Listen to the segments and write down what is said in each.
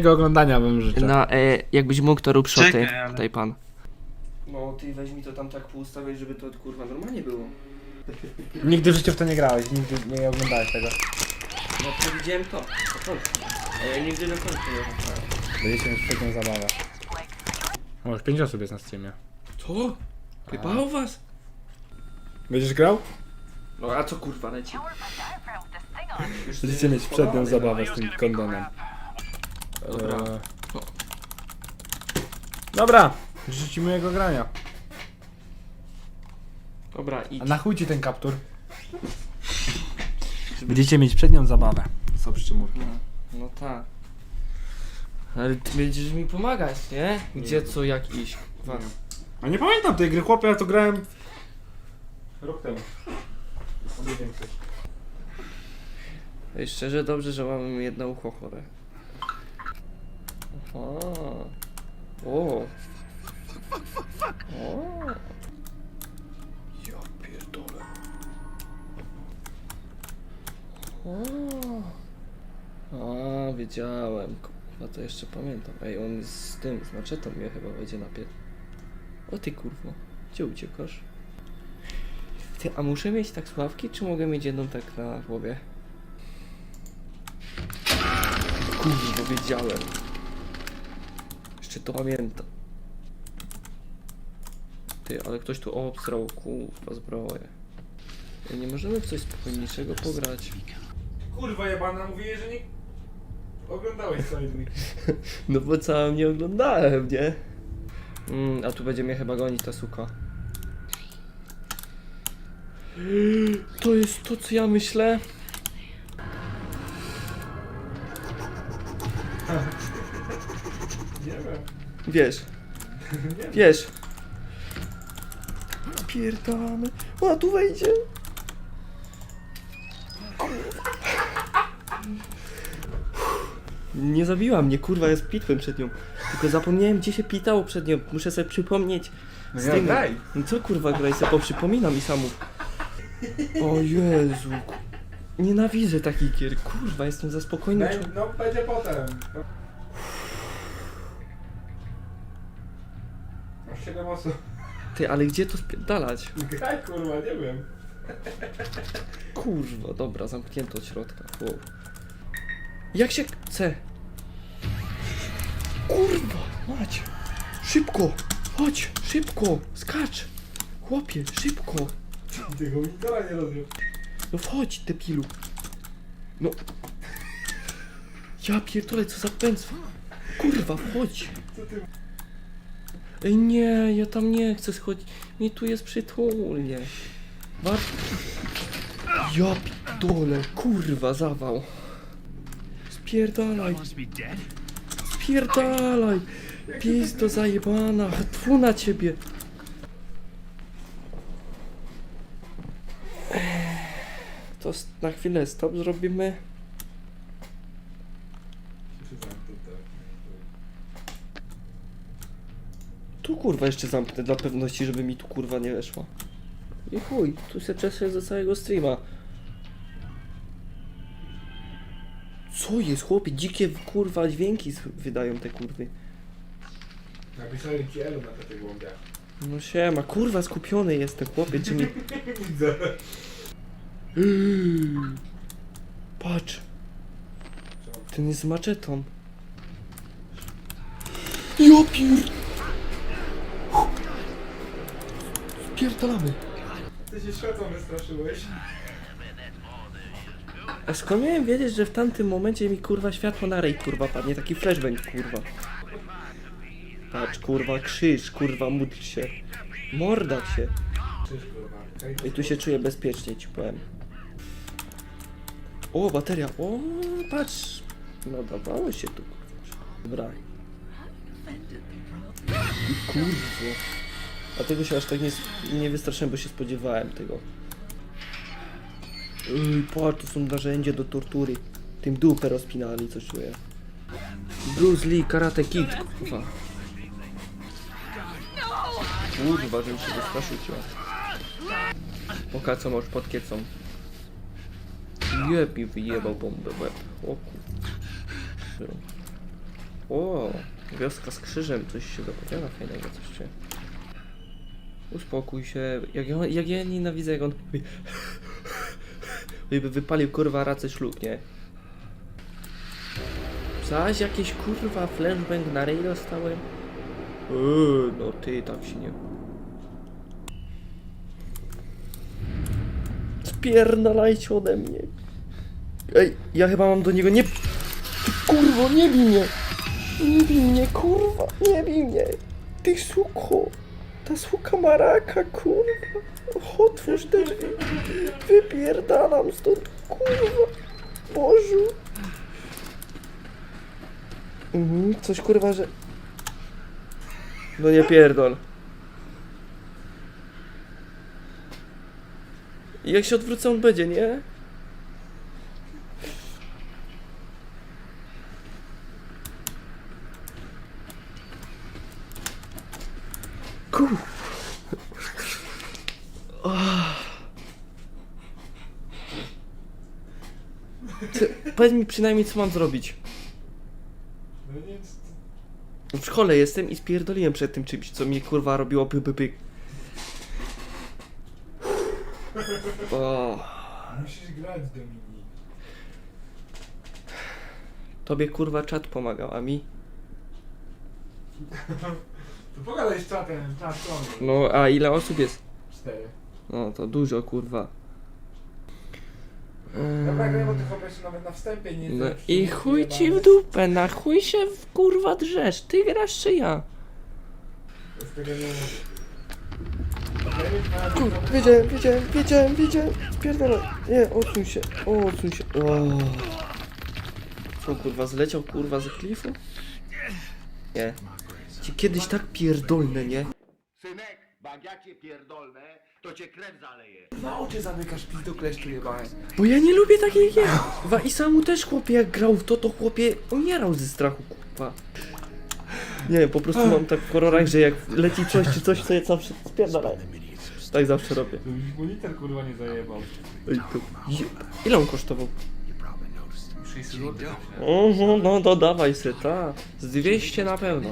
Tego oglądania bym życzył. Na, e, jakbyś mógł, to rób szoty. Czekaj, ale- Tutaj pan. No, ty weź mi to tam tak poustawiać, żeby to kurwa normalnie było. Nigdy w życiu w to nie grałeś, nigdy nie oglądałeś tego. No, przewidziałem to. Na końcu. A ja nigdy na końcu nie oglądałem. Będziecie mieć świetną zabawę. O, już 5 osób jest na streamie. Co? Pypało was? Będziesz grał? No, a co kurwa leci? Już Będziecie mieć przednią zabawę z tym kondonem. Dobra. Eee. Dobra, życzę ci miłego grania. Dobra, idź. A na chuj ci ten kaptur? Będziecie mieć przednią zabawę. Co przy czym mówię? No, no tak. Ale ty będziesz mi pomagać, nie? Gdzie, co, jak iść. A nie pamiętam tej gry, chłopie, ja to grałem rok temu. Więcej. Ej, szczerze dobrze, że mamy jedno ucho chore. Aha. O. O. Ja pierdolę. O. A, wiedziałem. Kurwa, to jeszcze pamiętam. Ej, on z tym, z maczetą mnie chyba będzie napier... O ty kurwo, gdzie uciekasz? Ty, a muszę mieć tak sławki, czy mogę mieć jedną tak na głowie? Kurwa, wiedziałem. Jeszcze to pamiętam. Ty, ale ktoś tu obstrał, kurwa, zbroję. Ej, Nie możemy w coś spokojniejszego pograć. Kurwa jebana, mówię, że nie oglądałeś Solid No bo całym nie oglądałem, nie? Mm, a tu będzie mnie chyba gonić ta suka. To jest to, co ja myślę. Wiesz. Wiesz. Pierdolamy. O, tu wejdzie. Nie zabiła mnie, kurwa, jest pitwem przed nią. Tylko zapomniałem, gdzie się pitało przed nią. Muszę sobie przypomnieć. No Z ja daj. No co kurwa, graj sobie poprzypominam i samów. O Jezu. Nienawidzę takich gier. Kurwa, jestem za spokojny. Daj, no będzie potem. Masz 7 osób. Ty, ale gdzie to spierdalać? Graj kurwa, nie wiem. Kurwa, dobra, zamknięto od środka. Wow. Jak się chce? Kurwa, mać. Szybko, chodź, szybko, skacz. Chłopie, szybko. Tego monitora nie rozumiem. No wchodź, debilu. No. Ja pierdolę, co za pędzwa. Kurwa, wchodź. Co ty Ej, nie, ja tam nie chcę schodzić. Mi tu jest przytulnie. War... Ja pierdolę, kurwa, zawał. Spierdalaj. Spierdalaj. Pizdo zajebana, tfu na ciebie. To na chwilę stop zrobimy. Tu kurwa jeszcze zamknę dla pewności, żeby mi tu kurwa nie weszła. I chuj, tu się czeszę ze całego streama. Co jest chłopie? Dzikie kurwa dźwięki s- wydają te kurwy. Napisali ci elu na takiej głąbie. No siema, kurwa skupiony jestem chłopie, czy mi... Widzę. Patrz. Ten jest z maczetą. Ja pier... Spierdalamy. Ty się światło wystraszyłeś. A skąd miałem wiedzieć, że w tamtym momencie mi kurwa światło na rej kurwa padnie, taki flashbang kurwa. Patrz kurwa, krzyż, kurwa, módl się. Morda się. Cześć kurwa. I tu się czuję bezpiecznie, ci powiem. O, bateria, o, patrz. No dawało się tu, kurwa. Dobra. I kurwa. A tego się aż tak nie, nie wystraszyłem, bo się spodziewałem tego. Ej, to są narzędzia do tortury. Tym dupę rozpinali, coś czuję. Bruce Lee, Karate Kid, kurwa. Kurwa, żebym się wystraszył cię. Oka, co masz pod kiecą? Jeb wyjebał bombę w łeb. O kur... O, wioska z krzyżem, coś się dopowiada fajnego, coś się. Uspokój się, jak ja, jak ja nienawidzę, jak on mówi, jakby wypalił kurwa racę szluk, nie? Zaś jakieś kurwa flashbang na rej dostałem? Eee, no ty, tak się nie... Spierdalajcie ode mnie. Ej, ja chyba mam do niego nie... Kurwo, nie bij mnie! Nie bij mnie, kurwa, nie bij mnie! Ty suko! Ta suka maraka, kurwa! Otwórz te drzwi! Wypierdalam stąd, kurwa! Bożu! Mhm, coś kurwa, że... No nie pierdol. I Jak się odwrócę, on będzie, nie? Powiedz mi przynajmniej, co mam zrobić. No nic. W szkole jestem i spierdoliłem przed tym czymś, co mnie kurwa robiło py py py. O, Musisz grać, Dominik. tobie kurwa czat pomagał, a mi? To pogadaj z czatem, na stronie. No, a ile osób jest? Cztery. No, to dużo kurwa. Dobra, grałem o tych obecnych nawet na wstępie nie No nie- i nie- chuj nie- ci w dupę, na chuj się w kurwa drzesz, ty grasz czy ja? Z tego nie Kur, wiedziałem, wiedziałem, wiedziałem, wiedziałem, spierdolę. Nie, odsuń się, o, odsuń się. O. Co kurwa, zleciał kurwa ze klifu? Nie. Ci kiedyś tak pierdolne, nie? Synek, cię pierdolnę, to cię krew zaleje. Na oczy zamykasz pizdo kleszczu jebałem. Bo ja nie lubię takich gier. I samu też chłopie jak grał w to, to chłopie umierał ze strachu, kurwa. Nie wiem, po prostu mam tak w horrorach, że jak leci coś czy coś, to ja zawsze spierdalaj. Tak zawsze robię. To już monitor kurwa nie zajebał. Ej, to... Ile on kosztował? 600 zł. Oho, no to dawaj se, ta. Z 200 na pewno.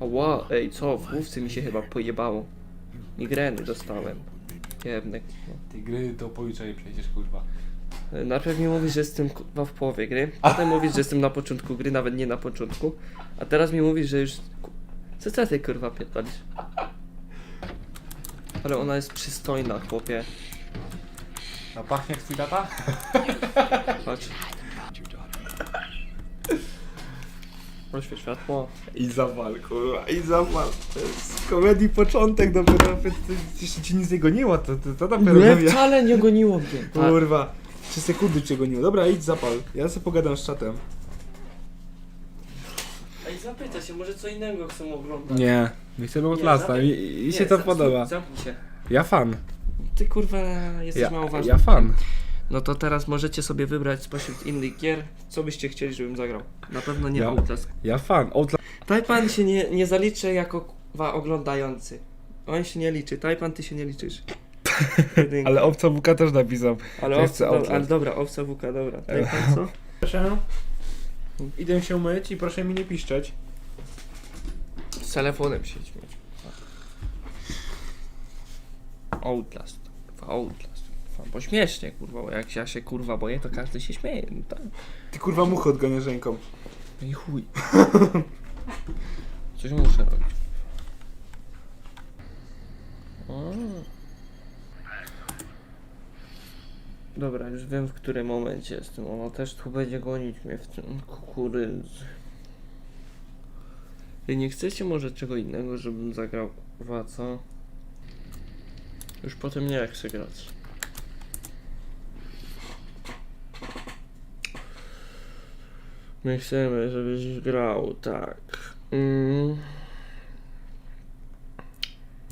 Ła, ej, co? W główce mi się chyba pojebało. Migreny dostałem. Jebnek. Tej gry to policzaj przejdziesz kurwa. Najpierw mi mówisz, że jestem kurwa w połowie gry, potem mówisz, że jestem na początku gry, nawet nie na początku, a teraz mi mówisz, że już... ku- Co co ty kurwa pierdolisz? Ale ona jest przystojna, chłopie. A pachnie jak twój tata? Patrz. Proszę światło. I zawal kurwa, i zawal. To jest komedii początek dopiero, jeszcze ci nic nie goniło, to, to, to dopiero Nie, gonię. wcale nie goniło mnie. Kurwa, 3 sekundy cię goniło. Dobra, idź zapal. Ja sobie pogadam z czatem. Ej, zapytaj się, może co innego chcą oglądać. Nie, my chcemy Nie, Outlasta zapy- i, i Nie, się to podoba. Zamknij się. Ja fan. Ty kurwa jesteś Ja, mało ważny. ja fan. No to teraz możecie sobie wybrać spośród innych gier, co byście chcieli, żebym zagrał. Na pewno nie Ja- Outlast. Ja fan. Outlast. Tajpan się nie, nie zaliczy jako oglądający. On się nie liczy. Tajpan, ty się nie liczysz. Jedynka. Ale obca buka też napisał. ale, chcę dobra, Outlast. ale dobra, owca wuka, dobra. Tajpan co? Proszę. Idę się myć i proszę mi nie piszczeć. Z telefonem się śmieć. Outlast. Kurwa, Outlast. Kurwa, Bo śmiesznie, kurwa, bo jak ja się kurwa boję, to każdy się śmieje. No tak. Ty kurwa muchę odganiasz ręką. No i chuj. Coś muszę robić. Dobra, już wiem w którym momencie jestem. Ona też tu będzie gonić mnie w tym kukurydzy. Ej, nie chcecie może czego innego, żebym zagrał kurwa, co? Już potem nie chcę grać. My chcemy, żebyś grał, tak. Mm.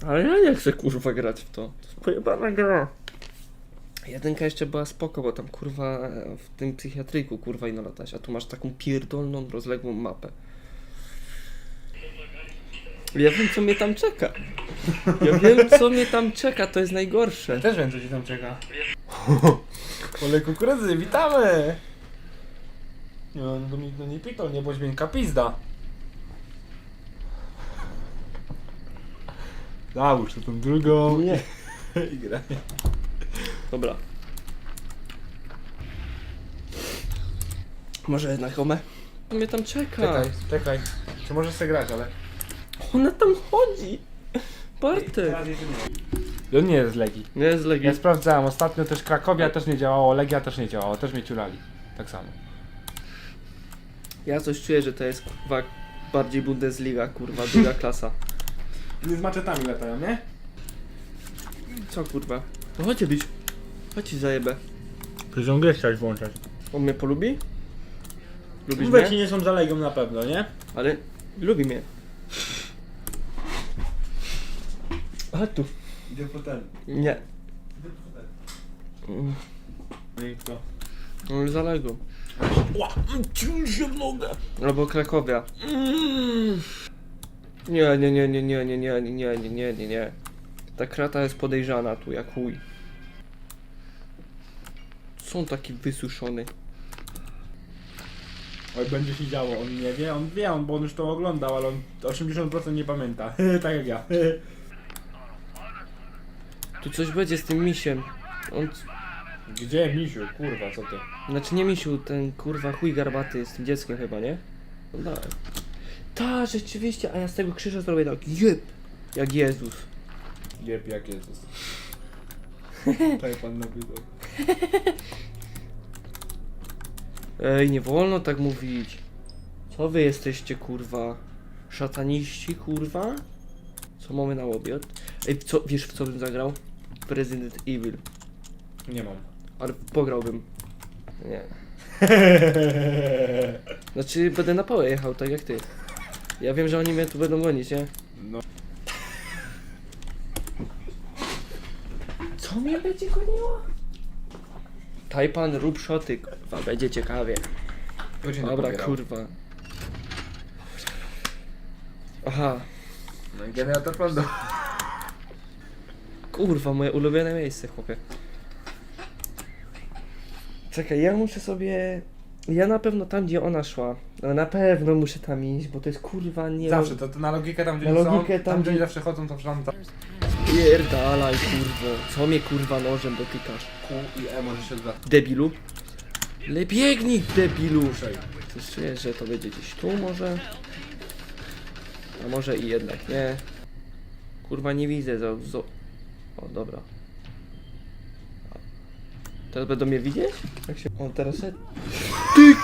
Ale ja nie chcę kurwa grać w to. To jest pojebana gra. Jedynka jeszcze była spoko, bo tam kurwa w tym psychiatryku kurwa ino latać, a tu masz taką pierdolną, rozległą mapę. Ja wiem co mnie tam czeka. Ja wiem co mnie tam czeka, to jest najgorsze. Też wiem, co ci tam czeka. Pole kukurydzy, witamy! No, no, no nie pitol, nie bądź miękka pizda. Załóż to tą drugą. Nie. I graj. Dobra. Może jednak home? Mnie tam czeka. Czekaj, czekaj. Czy możesz sobie grać, ale... Ona tam chodzi. Bartek. On nie jest z Legii. Nie jest Legii. Ja sprawdzałem, ostatnio też Krakowia też nie działało, Legia też nie działało, też mnie ciulali. Tak samo. Ja coś czuję, że to jest kurwa bardziej Bundesliga, kurwa, druga klasa. Nie z maczetami latają, nie? Co kurwa? No chodźcie być. Chodź ci zajebę. Przecież grę chciałeś włączać. On mnie polubi? Lubisz Mówię ci, mnie? nie są za Legią na pewno, nie? Ale lubi mnie. Chodź tu. Idę po ten. Nie. Idę po ten. Mm, No i to. mm, Za Legą. Ła, ciul się w nogę. Albo Krakowia. Mm. Nie, nie, nie, nie, nie, nie, nie, nie, nie, nie, nie, nie, nie. Ta krata jest podejrzana tu, jak chuj. Są taki wysuszony. Oj, będzie się działo, on nie wie, on wie, on, bo on już to oglądał, ale on 80% nie pamięta. tak jak ja. Tu coś będzie z tym misiem. On, Gdzie misiu, kurwa, co ty? znaczy nie misiu, ten kurwa chuj garbaty z tym dzieckiem chyba, nie? No tak. Ta, rzeczywiście, a ja z tego krzyża zrobię tak, jeb! Jak Jezus. Jeb, jak Jezus. tak pan napisał. Ej, nie wolno tak mówić. Co wy jesteście, kurwa? Szataniści, kurwa? Co mamy na obiad? Ej, co, wiesz w co bym zagrał? W Resident Evil. Nie mam. Ale pograłbym. Nie. Znaczy, będę na pałę jechał, tak jak ty. Ja wiem, że oni mnie tu będą gonić, nie? No. Co mnie będzie goniło? Tajpan, rób szoty, kurwa, będzie ciekawie. Dobra, kurwa. Aha, No i generator prądu. kurwa, moje ulubione miejsce, chłopie. Czekaj, ja muszę sobie... Ja na pewno tam, gdzie ona szła. No, na pewno muszę tam iść, bo to jest kurwa nie... Zawsze, to, to na logikę tam gdzie Na są, logikę tam, tam, gdzie gdzie- oni zawsze chodzą, to tam tam. Pierdalaj, kurwo. Co mnie kurwa nożem dotykasz? Q i E może się odwracać. Debilu? Le biegnij, debilu! Coś czuję, że to będzie gdzieś tu może? A może i jednak nie. Kurwa nie widzę za... za... O, dobra. Teraz będą mnie widzieć? Jak się... On teraz szedł. Ty!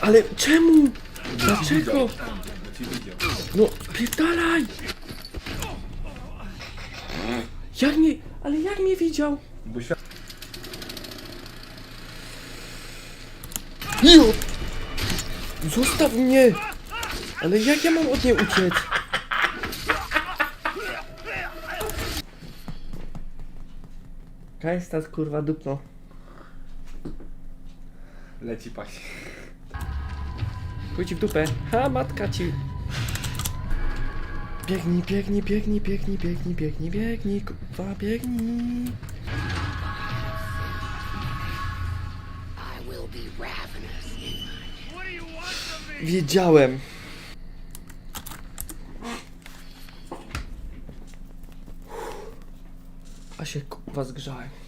Ale czemu? Dlaczego? No, pierdalaj! Jak mnie... Ale jak mnie widział? Bo. Jo! Zostaw mnie! Ale jak ja mam od niej uciec? Kajstas kurwa dupno. Leci paść. Chuj ci w dupę. Ha, matka ci. Biegnij, biegnij, biegnij, biegnij, biegnij, biegnij, biegnij, kurwa, biegnij. Wiedziałem. A się kurwa zgrzałem.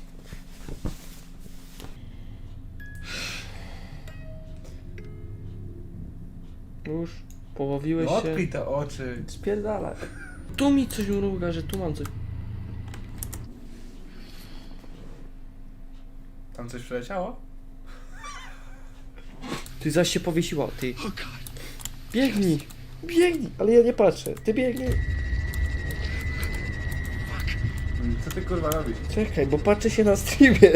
Już połowiłeś No się. odkryj te oczy. Spierdalaj. Tu mi coś mruga, że tu mam coś. Tam coś przeleciało? Ty zaś się powiesiła, ty. Biegnij! Biegnij! Ale ja nie patrzę. Ty biegnij. Co ty kurwa robisz? Czekaj, bo patrzę się na streamie.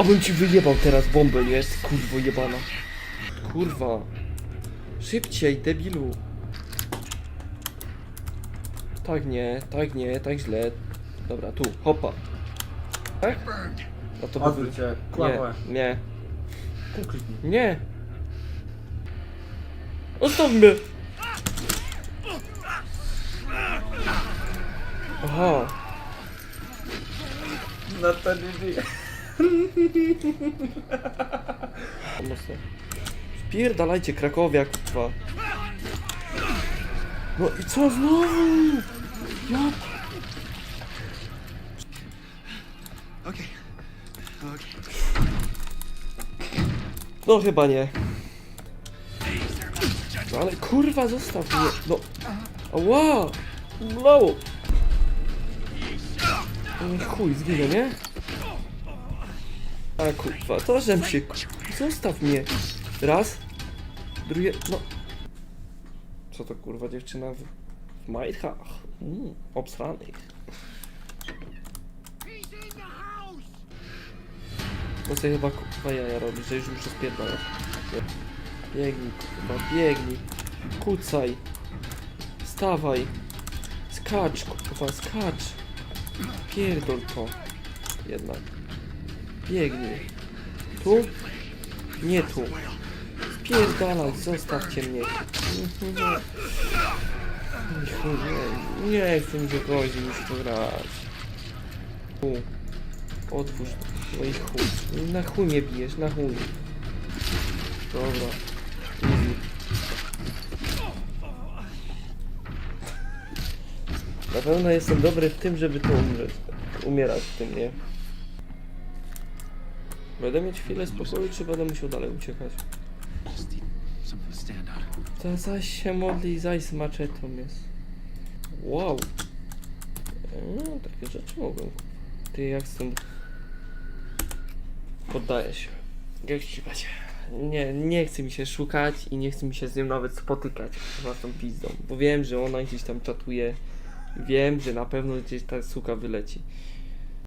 Abym ci wyjebał teraz bombę, nie? Kurwo jebana. Kurwa. Szybciej, debilu. Tak nie, tak nie, tak źle. Dobra, tu, hopa. Tak? No to Odwróć się. Nie, nie, nie. Zostaw mnie. Aha. No to nie. Mocno. Spierdalajcie Krakowia, kurwa. No i co znowu? Ja... Okay. Okay. No chyba nie. No ale kurwa zostaw mnie. No. Ała! Mało. No chuj, zginę, nie? A kurwa, to żem się... Zostaw mnie. Raz. Drugie... No. Co to kurwa dziewczyna w, w majtkach? Mm, obsranych. To sobie chyba kurwa jaja robi, że już muszę spierdalać. Biegnij kurwa, biegnij. Kucaj. Stawaj. Skacz kurwa, skacz. Pierdol to. Jednak. Biegnij. Tu? Nie tu. Spierdalać, zostawcie mnie. Nie, nie chcę mi się godzić już to grać. Tu. Otwórz. No i chuj. Na chuj mnie bijesz, na chuj. Dobra. Na pewno jestem dobry w tym, żeby tu umrzeć. Umierać w tym, nie? Będę mieć chwilę spokoju, czy będę musiał dalej uciekać? To zaś się modli, zaś z maczetą jest. Wow. No, takie rzeczy mogą. Ty jak stąd... Poddaję się. Jak ci. Nie, nie chce mi się szukać i nie chce mi się z nią nawet spotykać z własną pizdą. Bo wiem, że ona gdzieś tam czatuje. Wiem, że na pewno gdzieś ta suka wyleci.